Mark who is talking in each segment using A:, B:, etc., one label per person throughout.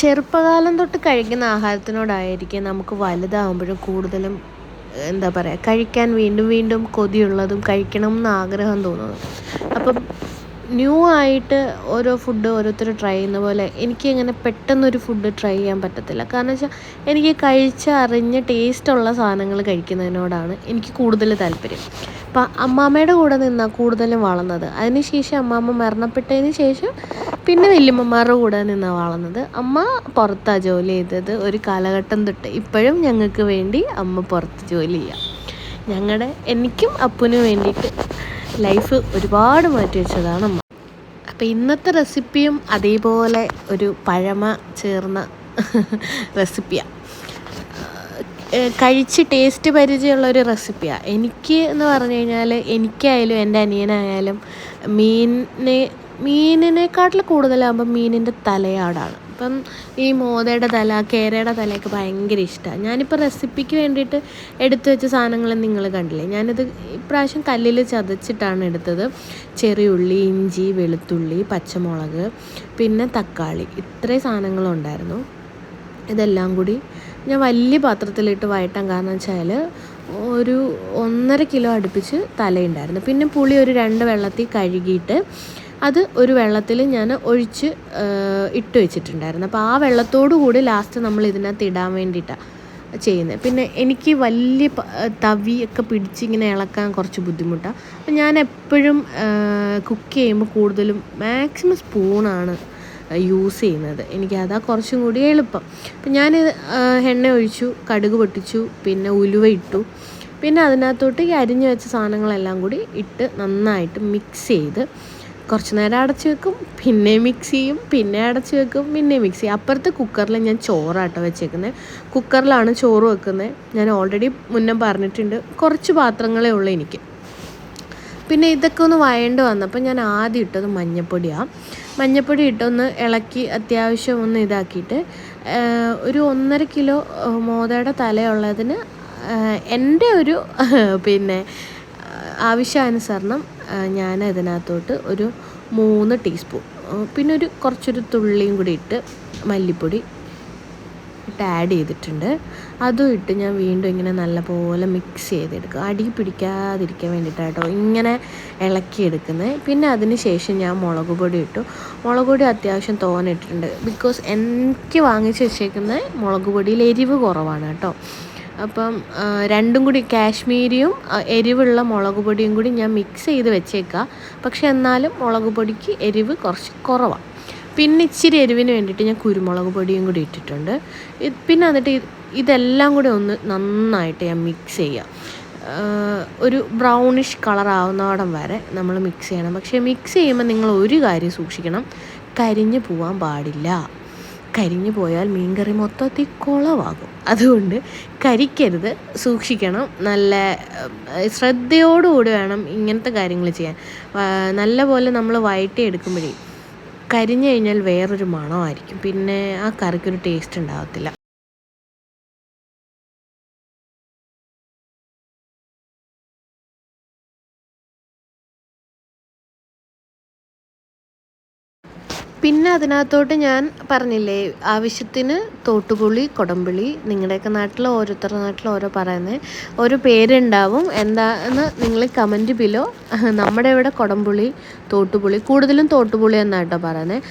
A: ചെറുപ്പകാലം തൊട്ട് കഴിക്കുന്ന ആഹാരത്തിനോടായിരിക്കും നമുക്ക് വലുതാകുമ്പോഴും കൂടുതലും എന്താ പറയുക കഴിക്കാൻ വീണ്ടും വീണ്ടും കൊതിയുള്ളതും കഴിക്കണം എന്ന് ആഗ്രഹം തോന്നുന്നത്. അപ്പം ന്യൂ ആയിട്ട് ഓരോ ഫുഡ് ഓരോരുത്തർ ട്രൈ ചെയ്യുന്ന പോലെ എനിക്ക് ഇങ്ങനെ പെട്ടെന്നൊരു ഫുഡ് ട്രൈ ചെയ്യാൻ പറ്റത്തില്ല. കാരണം വെച്ചാൽ എനിക്ക് കഴിച്ച് അറിഞ്ഞ ടേസ്റ്റുള്ള സാധനങ്ങൾ കഴിക്കുന്നതിനോടാണ് എനിക്ക് കൂടുതൽ താല്പര്യം. അപ്പം അമ്മാമ്മയുടെ കൂടെ നിന്നാണ് കൂടുതലും വളർന്നത്. അതിന് ശേഷം അമ്മാമ്മ മരണപ്പെട്ടതിന് ശേഷം പിന്നെ വല്യമ്മമാരുടെ കൂടെ നിന്നാണ് വളർന്നത്. അമ്മ പുറത്താണ് ജോലി ചെയ്തത് ഒരു കാലഘട്ടം തൊട്ട് ഇപ്പോഴും ഞങ്ങൾക്ക് വേണ്ടി അമ്മ പുറത്ത് ജോലി ചെയ്യാം. ഞങ്ങളുടെ എനിക്കും അപ്പനും വേണ്ടിയിട്ട് ലൈഫ് ഒരുപാട് മാറ്റി വെച്ചതാണ് അമ്മ. അപ്പോൾ ഇന്നത്തെ റെസിപ്പിയും അതേപോലെ ഒരു പഴമ ചേർന്ന റെസിപ്പിയാണ് കഴിച്ച് ടേസ്റ്റ് പരിചയമുള്ള ഒരു റെസിപ്പിയാണ് എനിക്ക് എന്ന് പറഞ്ഞു കഴിഞ്ഞാൽ എനിക്കായാലും എന്റെ അനിയനായാലും മീനിനെ മീനിനെക്കാട്ടിൽ കൂടുതലാകുമ്പോൾ മീനിന്റെ തലയാടാണ്. അപ്പം ഈ മോതയുടെ തല കേരയുടെ തലയൊക്കെ ഭയങ്കര ഇഷ്ടമാണ് ഞാനിപ്പോൾ റെസിപ്പിക്ക് വേണ്ടിയിട്ട് എടുത്തു വെച്ച സാധനങ്ങൾ നിങ്ങൾ കണ്ടില്ലേ? ഞാനിത് ഇപ്രാവശ്യം കല്ലിൽ ചതച്ചിട്ടാണ് എടുത്തത്. ചെറിയുള്ളി ഇഞ്ചി വെളുത്തുള്ളി പച്ചമുളക് പിന്നെ തക്കാളി. ഇത്രയും സാധനങ്ങളുണ്ടായിരുന്നു ഇതെല്ലാം കൂടി ഞാൻ വലിയ പാത്രത്തിലിട്ട് വയറ്റാൻ കാരണം വെച്ചാൽ ഒരു ഒന്നര കിലോ അടുപ്പിച്ച് തലയുണ്ടായിരുന്നു. പിന്നെ പുളി ഒരു രണ്ട് വെള്ളത്തിൽ കഴുകിയിട്ട് അത് ഒരു വെള്ളത്തിൽ ഞാൻ ഒഴിച്ച് ഇട്ട് വെച്ചിട്ടുണ്ടായിരുന്നു. അപ്പോൾ ആ വെള്ളത്തോടു കൂടി ലാസ്റ്റ് നമ്മൾ ഇതിനകത്ത് ഇടാൻ വേണ്ടിയിട്ടാണ് ചെയ്യുന്നത് പിന്നെ എനിക്ക് വലിയ തവിയൊക്കെ പിടിച്ച് ഇങ്ങനെ ഇളക്കാൻ കുറച്ച് ബുദ്ധിമുട്ടാണ് അപ്പം ഞാൻ എപ്പോഴും കുക്ക് ചെയ്യുമ്പോൾ കൂടുതലും മാക്സിമം സ്പൂണാണ് യൂസ് ചെയ്യുന്നത്. എനിക്ക് അതാ കുറച്ചും കൂടി എളുപ്പം. അപ്പം ഞാൻ എണ്ണ ഒഴിച്ചു കടുക് പൊട്ടിച്ചു പിന്നെ ഉലുവ ഇട്ടു. പിന്നെ അതിനകത്തോട്ട് ഈ അരിഞ്ഞു വെച്ച സാധനങ്ങളെല്ലാം കൂടി ഇട്ട് നന്നായിട്ട് മിക്സ് ചെയ്ത് കുറച്ച് നേരം അടച്ച് വെക്കും പിന്നെ മിക്സ് ചെയ്യും പിന്നെ അടച്ച് വെക്കും പിന്നെ മിക്സ് ചെയ്യും. അപ്പുറത്തെ കുക്കറിൽ ഞാൻ ചോറാട്ടോ വെച്ചേക്കുന്നത് കുക്കറിലാണ് ചോറ് വെക്കുന്നത് ഞാൻ ഓൾറെഡി മുന്നേ പറഞ്ഞിട്ടുണ്ട് കുറച്ച് പാത്രങ്ങളേ ഉള്ളൂ എനിക്ക്. പിന്നെ ഇതൊക്കെ ഒന്ന് വഴണ്ട് വന്നപ്പോൾ ഞാൻ ആദ്യം ഇട്ടത് മഞ്ഞപ്പൊടിയാണ് മഞ്ഞപ്പൊടി ഇട്ടൊന്ന് ഇളക്കി അത്യാവശ്യം ഒന്ന് ഇതാക്കിയിട്ട് ഒരു ഒന്നര കിലോ മോതയുടെ തലയുള്ളതിന് എന്റെ ഒരു പിന്നെ ആവശ്യാനുസരണം ഞാൻ അതിനകത്തോട്ട് ഒരു മൂന്ന് ടീസ്പൂൺ പിന്നെ ഒരു കുറച്ചൊരു തുള്ളിയും കൂടി ഇട്ട് മല്ലിപ്പൊടി ഇട്ട് ആഡ് ചെയ്തിട്ടുണ്ട്. അതും ഇട്ട് ഞാൻ വീണ്ടും ഇങ്ങനെ നല്ലപോലെ മിക്സ് ചെയ്തെടുക്കും. അടി പിടിക്കാതിരിക്കാൻ വേണ്ടിയിട്ടാട്ടോ ഇങ്ങനെ ഇളക്കിയെടുക്കുന്നത്. പിന്നെ അതിന് ശേഷം ഞാൻ മുളക് പൊടി ഇട്ടു. മുളക് പൊടി അത്യാവശ്യം തോന്നിയിട്ടുണ്ട് ബിക്കോസ് എനിക്ക് വാങ്ങിച്ച് വെച്ചേക്കുന്ന മുളക് പൊടിയിൽ എരിവ് കുറവാണ് കേട്ടോ. അപ്പം രണ്ടും കൂടി കാശ്മീരിയും എരിവുള്ള മുളക് പൊടിയും കൂടി ഞാൻ മിക്സ് ചെയ്ത് വെച്ചേക്കാം. പക്ഷെ എന്നാലും മുളക് പൊടിക്ക് എരിവ് കുറച്ച് കുറവാണ് പിന്നെ ഇച്ചിരി എരിവിന് വേണ്ടിയിട്ട് ഞാൻ കുരുമുളക് പൊടിയും കൂടി ഇട്ടിട്ടുണ്ട്. പിന്നെ എന്നിട്ട് ഇതെല്ലാം കൂടി ഒന്ന് നന്നായിട്ട് ഞാൻ മിക്സ് ചെയ്യാം. ഒരു ബ്രൗണിഷ് കളർ വരെ നമ്മൾ മിക്സ് ചെയ്യണം. പക്ഷേ മിക്സ് ചെയ്യുമ്പോൾ നിങ്ങൾ ഒരു കാര്യം സൂക്ഷിക്കണം. കരിഞ്ഞു പോവാൻ പാടില്ല. കരിഞ്ഞു പോയാൽ മീൻകറി മൊത്തത്തിൽ കുളമാകും അതുകൊണ്ട് കരിക്കരുത് സൂക്ഷിക്കണം നല്ല ശ്രദ്ധയോടുകൂടി വേണം ഇങ്ങനത്തെ കാര്യങ്ങൾ ചെയ്യാൻ. നല്ല പോലെ നമ്മൾ വയറ്റി എടുക്കുമ്പോഴേ കരിഞ്ഞു കഴിഞ്ഞാൽ വേറൊരു മണമായിരിക്കും. പിന്നെ ആ കറിക്കൊരു ടേസ്റ്റ് ഉണ്ടാകത്തില്ല പിന്നെ അതിനകത്തോട്ട് ഞാൻ പറഞ്ഞില്ലേ ആവശ്യത്തിന് തോട്ടുപുളി കൊടമ്പുളി നിങ്ങളുടെയൊക്കെ നാട്ടിൽ ഓരോരുത്തരുടെ നാട്ടിൽ ഓരോ പറയുന്നത് ഓരോ പേരുണ്ടാവും എന്താന്ന് നിങ്ങൾ കമന്റ് ബിലോ നമ്മുടെ ഇവിടെ കൊടമ്പുളി തോട്ടുപുളി കൂടുതലും തോട്ടുപുളി എന്നാണ് കേട്ടോ പറയുന്നത്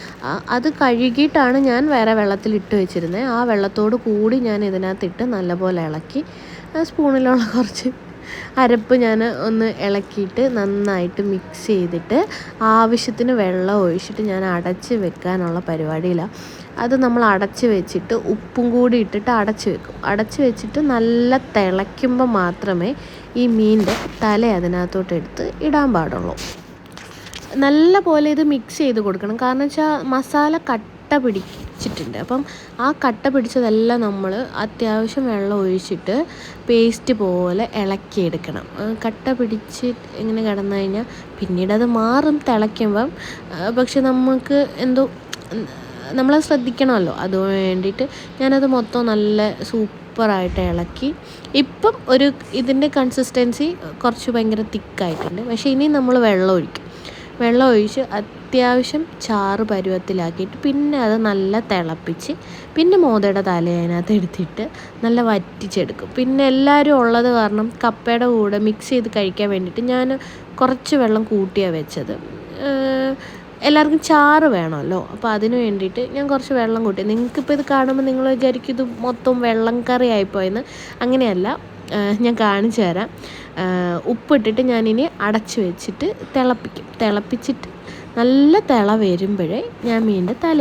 A: അത് കഴുകിയിട്ടാണ് ഞാൻ വേറെ വെള്ളത്തിൽ ഇട്ട് വെച്ചിരുന്നത് ആ വെള്ളത്തോട് കൂടി ഞാൻ ഇതിനകത്തിട്ട് നല്ലപോലെ ഇളക്കി സ്പൂണിലുള്ള കുറച്ച് അരപ്പ് ഞാൻ ഒന്ന് ഇളക്കിയിട്ട് നന്നായിട്ട് മിക്സ് ചെയ്തിട്ട് ആവശ്യത്തിന് വെള്ളം ഒഴിച്ചിട്ട് ഞാൻ അടച്ച് വെക്കാനുള്ള പരിപാടിയിലാണ് അത് നമ്മൾ അടച്ച് വെച്ചിട്ട് ഉപ്പും കൂടി ഇട്ടിട്ട് അടച്ച് വെക്കും. അടച്ച് വെച്ചിട്ട് നല്ല തിളയ്ക്കുമ്പോൾ മാത്രമേ ഈ മീനിന്റെ തല അതിനകത്തോട്ട് എടുത്ത് ഇടാൻ പാടുള്ളൂ. നല്ല പോലെ ഇത് മിക്സ് ചെയ്ത് കൊടുക്കണം. കാരണം വെച്ചാൽ മസാല കട്ട പിടിച്ചിട്ടുണ്ട്. അപ്പം ആ കട്ട പിടിച്ചതെല്ലാം നമ്മൾ അത്യാവശ്യം വെള്ളം ഒഴിച്ചിട്ട് പേസ്റ്റ് പോലെ ഇളക്കിയെടുക്കണം. കട്ട പിടിച്ച് ഇങ്ങനെ കിടന്നു കഴിഞ്ഞാൽ പിന്നീട് അത് മാറും തിളയ്ക്കുമ്പം. പക്ഷെ നമുക്ക് എന്തോ നമ്മളത് ശ്രദ്ധിക്കണമല്ലോ. അത് വേണ്ടിയിട്ട് ഞാനത് മൊത്തം നല്ല സൂപ്പറായിട്ട് ഇളക്കി. ഇപ്പം ഒരു ഇതിന്റെ കൺസിസ്റ്റൻസി കുറച്ച് ഭയങ്കര തിക്കായിട്ടുണ്ട് പക്ഷേ ഇനി നമ്മൾ വെള്ളം ഒഴിക്കും. വെള്ളം ഒഴിച്ച് അത്യാവശ്യം ചാറ് പരുവത്തിലാക്കിയിട്ട് പിന്നെ അത് നല്ല തിളപ്പിച്ച് പിന്നെ മോതയുടെ തല അതിനകത്ത് എടുത്തിട്ട് നല്ല വറ്റിച്ചെടുക്കും. പിന്നെ എല്ലാവരും ഉള്ളത് കാരണം കപ്പയുടെ കൂടെ മിക്സ് ചെയ്ത് കഴിക്കാൻ വേണ്ടിയിട്ട് ഞാൻ കുറച്ച് വെള്ളം കൂട്ടിയാണ് വെച്ചത്. എല്ലാവർക്കും ചാറ് വേണമല്ലോ. അപ്പോൾ അതിന് വേണ്ടിയിട്ട് ഞാൻ കുറച്ച് വെള്ളം കൂട്ടി. നിങ്ങൾക്കിപ്പോൾ ഇത് കാണുമ്പോൾ നിങ്ങൾ വിചാരിക്കും ഇത് മൊത്തം വെള്ളം കറി ആയിപ്പോയെന്ന് അങ്ങനെയല്ല. ഞാൻ കാണിച്ചു തരാം. ഉപ്പിട്ടിട്ട് ഞാനിനി അടച്ച് വെച്ചിട്ട് തിളപ്പിക്കും. തിളപ്പിച്ചിട്ട് നല്ല തിള വരുമ്പോഴേ ഞാൻ മീനിന്റെ തല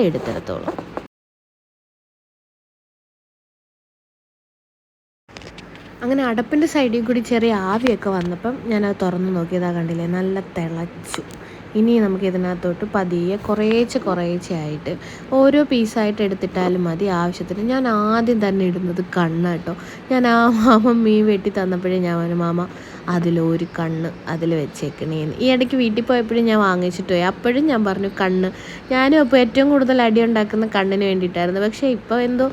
A: അങ്ങനെ അടപ്പിന്റെ സൈഡിൽ കൂടി ചെറിയ ആവിയൊക്കെ വന്നപ്പം ഞാനത് തുറന്ന് നോക്കിയതാ കണ്ടില്ലേ? നല്ല തിളച്ചു. ഇനി നമുക്ക് ഇതിനകത്തോട്ട് പതിയെ കുറേശ്ശെ കുറേശ്ശെ ആയിട്ട് ഓരോ പീസായിട്ട് എടുത്തിട്ടാലും മതി. ആവശ്യത്തിന് ഞാൻ ആദ്യം തന്നെ ഇടുന്നത് കണ്ണ് കേട്ടോ. ഞാൻ ആ മാമ മീൻ വെട്ടി തന്നപ്പോഴേ ഞാൻ മാമ അതിലൊരു കണ്ണ് അതിൽ വെച്ചേക്കണേന്ന് ഈ ഇടയ്ക്ക് വീട്ടിൽ പോയപ്പോഴും ഞാൻ വാങ്ങിച്ചിട്ട് പോയി. അപ്പോഴും ഞാൻ പറഞ്ഞു കണ്ണ്. ഞാനും അപ്പോൾ ഏറ്റവും കൂടുതൽ അടി ഉണ്ടാക്കുന്ന കണ്ണിന് വേണ്ടിയിട്ടായിരുന്നു. പക്ഷേ ഇപ്പോൾ എന്തോ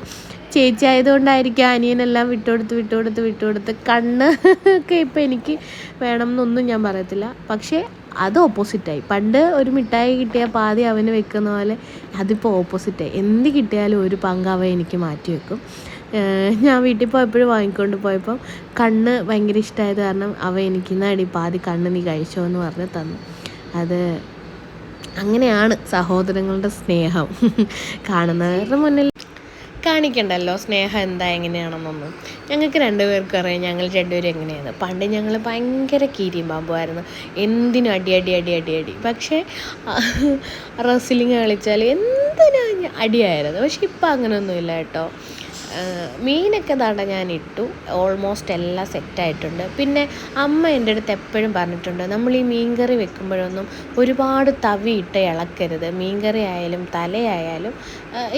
A: ചേച്ചി ആയതുകൊണ്ടായിരിക്കും അനിയനെല്ലാം വിട്ടുകൊടുത്ത് വിട്ടുകൊടുത്ത് വിട്ടുകൊടുത്ത് കണ്ണ് ഒക്കെ ഇപ്പം എനിക്ക് വേണം എന്നൊന്നും ഞാൻ പറയത്തില്ല. പക്ഷേ അത് ഓപ്പോസിറ്റായി പണ്ട് ഒരു മിഠായി കിട്ടിയാൽ പാതി അവന് വെക്കുന്ന പോലെ അതിപ്പോൾ ഓപ്പോസിറ്റായി എന്ത് കിട്ടിയാലും ഒരു പങ്ക് അവ എനിക്ക് മാറ്റി വെക്കും. ഞാൻ വീട്ടിൽ പോയപ്പോഴും വാങ്ങിക്കൊണ്ട് പോയപ്പം കണ്ണ് ഭയങ്കര ഇഷ്ടമായത് കാരണം അവ എനിക്ക് നാടി പാതി കണ്ണ് നീ കഴിച്ചോ എന്ന് പറഞ്ഞ് തന്നു. അത് അങ്ങനെയാണ് സഹോദരങ്ങളുടെ സ്നേഹം. കാണുന്നവരുടെ മുന്നിൽ കാണിക്കണ്ടല്ലോ സ്നേഹം എന്താ എങ്ങനെയാണെന്നൊന്നും. ഞങ്ങൾക്ക് രണ്ടുപേർക്കും അറിയാം ഞങ്ങൾ രണ്ടുപേരും എങ്ങനെയാണ്. പണ്ട് ഞങ്ങൾ ഭയങ്കര കീരിയും പാമ്പുമായിരുന്നു. എന്തിനും അടി അടി അടി അടി അടി. പക്ഷേ റെസ്ലിങ് കളിച്ചാൽ എന്തിനാ അടിയായിരുന്നു പക്ഷെ ഇപ്പം അങ്ങനെയൊന്നുമില്ല കേട്ടോ. മീനൊക്കെ നട ഞാൻ ഇട്ടു. ഓൾമോസ്റ്റ് എല്ലാം സെറ്റായിട്ടുണ്ട് പിന്നെ അമ്മ എന്റെ അടുത്ത് എപ്പോഴും പറഞ്ഞിട്ടുണ്ട് നമ്മൾ ഈ മീൻകറി വെക്കുമ്പോഴൊന്നും ഒരുപാട് തവി ഇട്ട് ഇളക്കരുത്. മീൻകറി ആയാലും തലയായാലും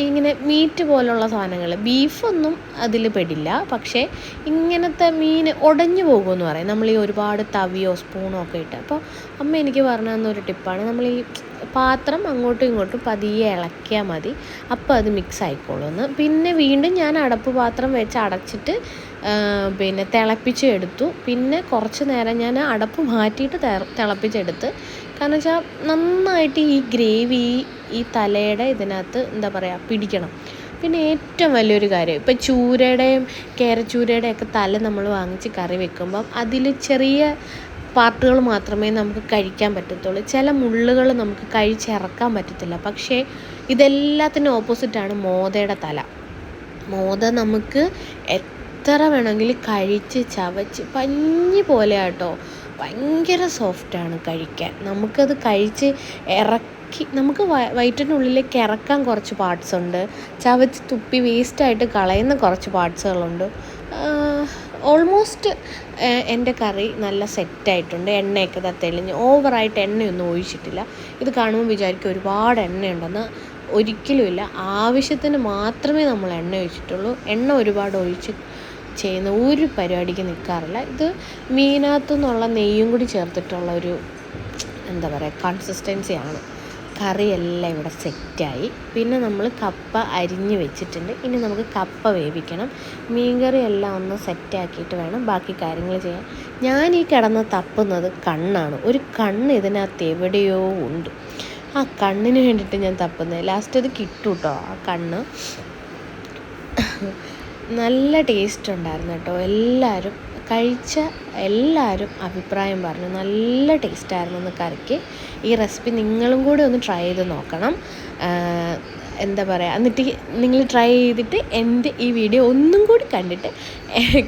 A: ഇങ്ങനെ മീറ്റ് പോലുള്ള സാധനങ്ങൾ ബീഫൊന്നും അതിൽ പെടില്ല. പക്ഷേ ഇങ്ങനത്തെ മീൻ ഉടഞ്ഞു പോകുമെന്ന് പറയും. നമ്മൾ ഈ ഒരുപാട് തവിയോ സ്പൂണോ ഒക്കെ ഇട്ട്. അപ്പോൾ അമ്മ എനിക്ക് പറഞ്ഞു തന്നൊരു ടിപ്പാണ്. നമ്മൾ ഈ പാത്രം അങ്ങോട്ടും ഇങ്ങോട്ടും പതിയെ ഇളക്കിയാൽ മതി. അപ്പോൾ അത് മിക്സ് ആയിക്കോളുമെന്ന് പിന്നെ വീണ്ടും ഞാൻ അടപ്പ് പാത്രം വെച്ച് അടച്ചിട്ട് പിന്നെ തിളപ്പിച്ച് എടുത്തു. പിന്നെ കുറച്ച് നേരം ഞാൻ അടപ്പ് മാറ്റിയിട്ട് തിളപ്പിച്ചെടുത്ത്. കാരണം വെച്ചാൽ നന്നായിട്ട് ഈ ഗ്രേവി ഈ തലയുടെ ഇതിനകത്ത് എന്താ പറയുക പിടിക്കണം. പിന്നെ ഏറ്റവും വലിയൊരു കാര്യം ഇപ്പം ചൂരയുടെയും കേരച്ചൂരയുടെയൊക്കെ തല നമ്മൾ വാങ്ങിച്ച് കറി വെക്കുമ്പം അതിൽ ചെറിയ പാർട്ടുകൾ മാത്രമേ നമുക്ക് കഴിക്കാൻ പറ്റത്തുള്ളൂ. ചില മുള്ളുകൾ നമുക്ക് കഴിച്ചിറക്കാൻ പറ്റത്തില്ല. പക്ഷേ ഇതെല്ലാത്തിനും ഓപ്പോസിറ്റാണ് മോതയുടെ തല. മോത നമുക്ക് എത്ര വേണമെങ്കിലും കഴിച്ച് ചവച്ച് പഞ്ഞി പോലെ കേട്ടോ ഭയങ്കര സോഫ്റ്റാണ് കഴിക്കാൻ. നമുക്കത് കഴിച്ച് ഇറക്കി നമുക്ക് വയറ്റിനുള്ളിലേക്ക് ഇറക്കാൻ കുറച്ച് പാർട്സ് ഉണ്ട്. ചവച്ച് തുപ്പി വേസ്റ്റായിട്ട് കളയുന്ന കുറച്ച് പാർട്സുകളുണ്ട് ഓൾമോസ്റ്റ് എന്റെ കറി നല്ല സെറ്റായിട്ടുണ്ട് എണ്ണയൊക്കെ തെളിഞ്ഞ്. ഓവറായിട്ട് എണ്ണയൊന്നും ഒഴിച്ചിട്ടില്ല. ഇത് കാണുമ്പോൾ വിചാരിക്കും ഒരുപാട് എണ്ണയുണ്ടെന്ന്. ഒരിക്കലുമില്ല. ആവശ്യത്തിന് മാത്രമേ നമ്മൾ എണ്ണ ഒഴിച്ചിട്ടുള്ളൂ. എണ്ണ ഒരുപാട് ഒഴിച്ച് ചെയ്യുന്ന ഒരു പരിപാടിക്ക് നിൽക്കാറില്ല. ഇത് മീനകത്തു നിന്നുള്ള നെയ്യും കൂടി ചേർത്തിട്ടുള്ള ഒരു എന്താ പറയുക കൺസിസ്റ്റൻസിയാണ് കറിയെല്ലാം ഇവിടെ സെറ്റായി. പിന്നെ നമ്മൾ കപ്പ അരിഞ്ഞ് വെച്ചിട്ടുണ്ട്. ഇനി നമുക്ക് കപ്പ വേവിക്കണം. മീൻകറി എല്ലാം ഒന്ന് സെറ്റാക്കിയിട്ട് വേണം ബാക്കി കാര്യങ്ങൾ ചെയ്യാൻ. ഞാൻ ഈ കിടന്ന് തപ്പുന്നത് കണ്ണാണ്. ഒരു കണ്ണ് ഇതിനകത്ത് എവിടെയോ ഉണ്ട്. ആ കണ്ണിന് വേണ്ടിയിട്ട് ഞാൻ തപ്പുന്നത് ലാസ്റ്റ് അത് കിട്ടും കേട്ടോ ആ കണ്ണ്. നല്ല ടേസ്റ്റ് ഉണ്ടായിരുന്നു കേട്ടോ. എല്ലാവരും കഴിച്ച എല്ലാവരും അഭിപ്രായം പറഞ്ഞു. നല്ല ടേസ്റ്റായിരുന്നു എന്ന് കറിക്ക്. ഈ റെസിപ്പി നിങ്ങളും കൂടി ഒന്ന് ട്രൈ ചെയ്ത് നോക്കണം. എന്താ പറയുക എന്നിട്ട് നിങ്ങൾ ട്രൈ ചെയ്തിട്ട് എന്റെ ഈ വീഡിയോ ഒന്നും കൂടി കണ്ടിട്ട്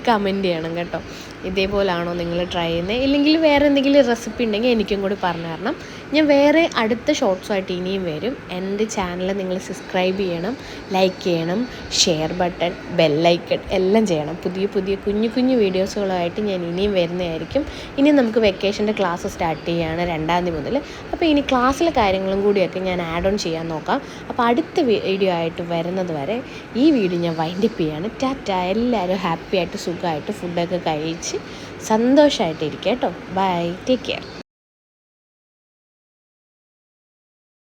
A: കമന്റ് ചെയ്യണം കേട്ടോ. ഇതേപോലാണോ നിങ്ങൾ ട്രൈ ചെയ്യുന്നത് ഇല്ലെങ്കിൽ വേറെ എന്തെങ്കിലും റെസിപ്പി ഉണ്ടെങ്കിൽ എനിക്കും കൂടി പറഞ്ഞു തരണം. ഞാൻ വേറെ അടുത്ത ഷോർട്സുമായിട്ട് ഇനിയും വരും. എന്റെ ചാനൽ നിങ്ങൾ സബ്സ്ക്രൈബ് ചെയ്യണം ലൈക്ക് ചെയ്യണം ഷെയർ ബട്ടൺ ബെല്ലൈക്കൺ എല്ലാം ചെയ്യണം. പുതിയ പുതിയ കുഞ്ഞു കുഞ്ഞു വീഡിയോസുകളായിട്ട് ഞാൻ ഇനിയും വരുന്നതായിരിക്കും. ഇനി നമുക്ക് വെക്കേഷന്റെ ക്ലാസ് സ്റ്റാർട്ട് ചെയ്യുകയാണ് രണ്ടാം തീയതി മുതൽ. അപ്പോൾ ഇനി ക്ലാസ്സിലെ കാര്യങ്ങളും കൂടിയൊക്കെ ഞാൻ ആഡ് ഓൺ ചെയ്യാൻ നോക്കാം. അപ്പോൾ അടുത്ത വീഡിയോ ആയിട്ട് വരുന്നത് വരെ ഈ വീഡിയോ ഞാൻ വൈൻഡപ്പ് ചെയ്യാണ്. ടാറ്റ. എല്ലാവരും ഹാപ്പി ആയിട്ട് സുഖമായിട്ട് ഫുഡൊക്കെ കഴിച്ച് സന്തോഷമായിട്ടിരിക്കുക കേട്ടോ. Bye take care